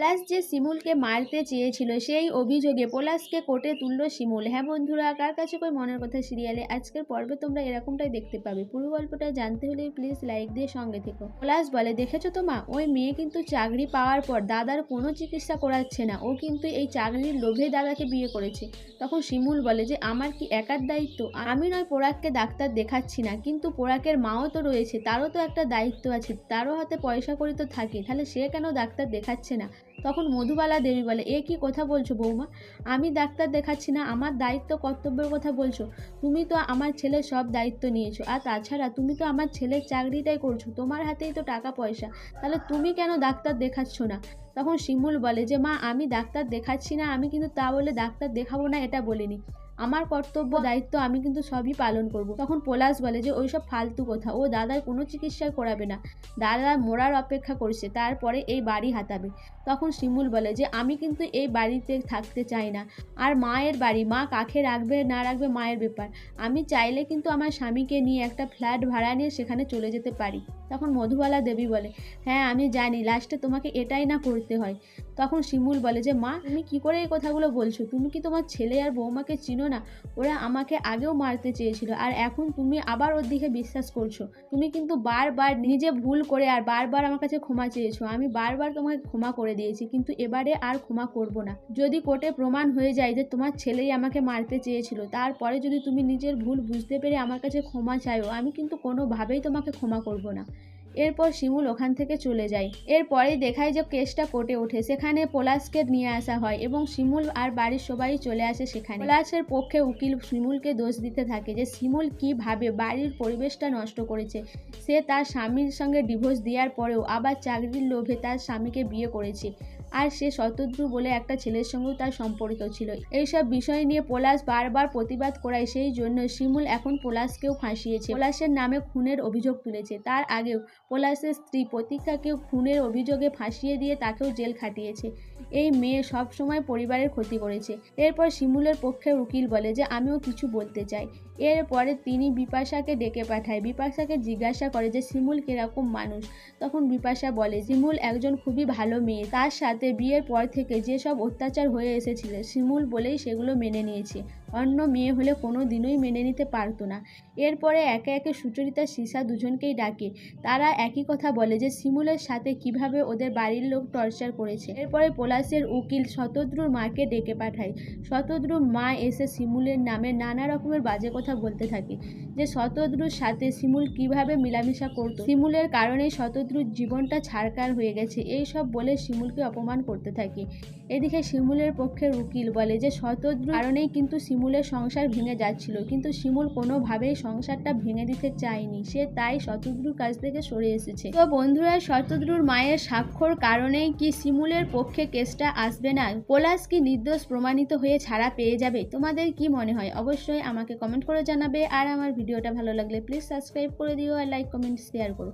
পলাশ যে শিমুলকে মারতে চেয়েছিল, সেই অভিযোগে পলাশকে কোর্টে তুললো শিমুল। হ্যাঁ বন্ধুরা, কার কাছে কই মনের কথা সিরিয়ালে? আজকের পর্বে তোমরা এরকমটাই দেখতে পাবে। পুরো গল্পটা জানতে হলে প্লিজ লাইক দিয়ে সঙ্গে থেকো। পলাশ বলে, দেখেছ তো মা, ওই মেয়ে কিন্তু চাকরি পাওয়ার পর দাদার কোনো চিকিৎসা করাচ্ছে না। ও কিন্তু এই চাকরির লোভে দাদাকে বিয়ে করেছে। তখন শিমুল বলে, যে আমার কি একার দায়িত্ব? আমি নয় পোড়াককে ডাক্তার দেখাচ্ছি না, কিন্তু পোড়াকের মাও তো রয়েছে, তারও তো একটা দায়িত্ব আছে, তারও হাতে পয়সা করি তো থাকে, তাহলে সে কেন ডাক্তার দেখাচ্ছে না? তখন মধুবালা দেবী বলে, এ কি কথা বলছো বৌমা? আমি ডাক্তার দেখাচ্ছি না, আমার দায়িত্ব, কর্তব্যের কথা বলছো। তুমি তো আমার ছেলের সব দায়িত্ব নিয়েছো। আর তাছাড়া তুমি তো আমার ছেলের চাকরিটাই করছ। তোমার হাতেই তো টাকা পয়সা। তাহলে তুমি কেন ডাক্তার দেখাচ্ছ না? তখন শিমুল বলে, যে মা, আমি ডাক্তার দেখাচ্ছি না, আমি কিন্তু তা বলে ডাক্তার দেখাবো না, এটা বলিনি। আমার কর্তব্য, দায়িত্ব আমি কিন্তু সবই পালন করব। তখন পলাশ বলে যে, ওইসব ফালতু কথা। ও দাদার কোনো চিকিৎসাই করাবে না। দাদা মোড়ার অপেক্ষা করছে। তারপরে এই বাড়ি হাতাবে। তখন শিমুল বলে যে, আমি কিন্তু এই বাড়িতে থাকতে চাই না। আর মায়ের বাড়ি, মা কাকে রাখবে না রাখবে মায়ের ব্যাপার। আমি চাইলে কিন্তু আমার স্বামীকে নিয়ে একটা ফ্ল্যাট ভাড়া নিয়ে সেখানে চলে যেতে পারি। তখন মধুবালা দেবী বলে হ্যাঁ আমি জানি। লাস্টে তোমাকে এটাই না করতে হয়। তখন শিমুল বলে যে, মা, তুমি কি করে এই কথাগুলো বলছো? তুমি কি তোমার ছেলে আর বৌমাকে চিনো না, ওরা আমাকে আগেও মারতে চেয়েছিল। আর এখন তুমি আবার ওর দিকে বিশ্বাস করছ। তুমি কিন্তু বারবার নিজে ভুল করে আর বারবার আমার কাছে ক্ষমা চেয়েছো। আমি বারবার তোমাকে ক্ষমা করে দিয়েছি, কিন্তু এবারে আর ক্ষমা করব না। যদি কোর্টে প্রমাণ হয়ে যায় যে তোমার ছেলেই আমাকে মারতে চেয়েছিল, তারপরে যদি তুমি নিজের ভুল বুঝতে পেরে আমার কাছে ক্ষমা চাইও, আমি কিন্তু কোনোভাবেই তোমাকে ক্ষমা করব না। এরপর শিমুল ওখান থেকে চলে যায়। এরপরেই দেখায় যে কেসটা কোর্টে ওঠে, সেখানে পলাশকে নিয়ে আসা হয় এবং শিমুল আর বাড়ির সবাই চলে আসে সেখানে। পলাশের পক্ষে উকিল শিমুলকে দোষ দিতে থাকে যে শিমুল কীভাবে বাড়ির পরিবেশটা নষ্ট করেছে। সে তার স্বামীর সঙ্গে ডিভোর্স দেওয়ার পরেও আবার চাকরির লোভে তার স্বামীকে বিয়ে করেছে। আর সে শতদ্রু বলে একটা ছেলের সঙ্গেও তার সম্পর্ক ছিল। এইসব বিষয় নিয়ে পলাশ বারবার প্রতিবাদ করায়, সেই জন্য শিমুল এখন পলাশকেও ফাঁসিয়েছে। পলাশের নামে খুনের অভিযোগ তুলেছে। তার আগেও পলাশের স্ত্রী প্রতীক্ষাকেও খুনের অভিযোগে ফাঁসিয়ে দিয়ে তাকেও জেল খাটিয়েছে। এই মেয়ে সব সময় পরিবারের ক্ষতি করেছে। এরপর শিমুলের পক্ষে উকিল বলে যে, আমিও কিছু বলতে চাই। এরপরে তিনি বিপাশাকে ডেকে পাঠায়। বিপাশাকে জিজ্ঞাসা করে যে, শিমুল কীরকম মানুষ? তখন বিপাশা বলে, শিমুল একজন খুবই ভালো মেয়ে। তার সাথে বিয়ের পর থেকে যেসব অত্যাচার হয়ে এসেছিল, শিমুল বলেই সেগুলো মেনে নিয়েছে। অন্য মেয়ে হলে কোনো দিনই মেনে নিতে পারতো না। এরপরে একে একে সুচরিতা, সীসা দুজনকেই ডাকে। তারা একই কথা বলে যে, শিমুলের সাথে কীভাবে ওদের বাড়ির লোক টর্চার করেছে। এরপরে পলাশের উকিল শতদ্রুর মাকে ডেকে পাঠায়। শতদ্রুর মা এসে শিমুলের নামে নানা রকমের বাজে কথা বলতে থাকে। যে, শতদ্রুর সাথে শিমুল কীভাবে মিলামিশা করতো? শিমুলের কারণে শতদ্রুর জীবনটা ছাড়কার হয়ে গেছে। এই সব বলে শিমুলকে অপমান করতে থাকে। এদিকে শিমুলের পক্ষের উকিল বলে যে, শতদ্রুর কারণেই কিন্তু শিমুলের সংসার ভেঙে যাচ্ছিল। কিন্তু শিমুল কোনোভাবেই সংসারটা ভেঙে দিতে চায়নি। সে তাই শতদ্রুর কাছ থেকে সরে এসেছে। তো বন্ধুরা, শতদ্রুর মায়ের স্বাক্ষর কারণেই কি শিমুলের পক্ষে কেসটা আসবে না? পলাশ কি নির্দোষ প্রমাণিত হয়ে ছাড়া পেয়ে যাবে? তোমাদের কি মনে হয়? অবশ্যই আমাকে কমেন্ট করে জানাবে। আর আমার ভিডিওটা ভালো লাগলে প্লিজ সাবস্ক্রাইব করে দিও আর লাইক, কমেন্ট শেয়ার করো।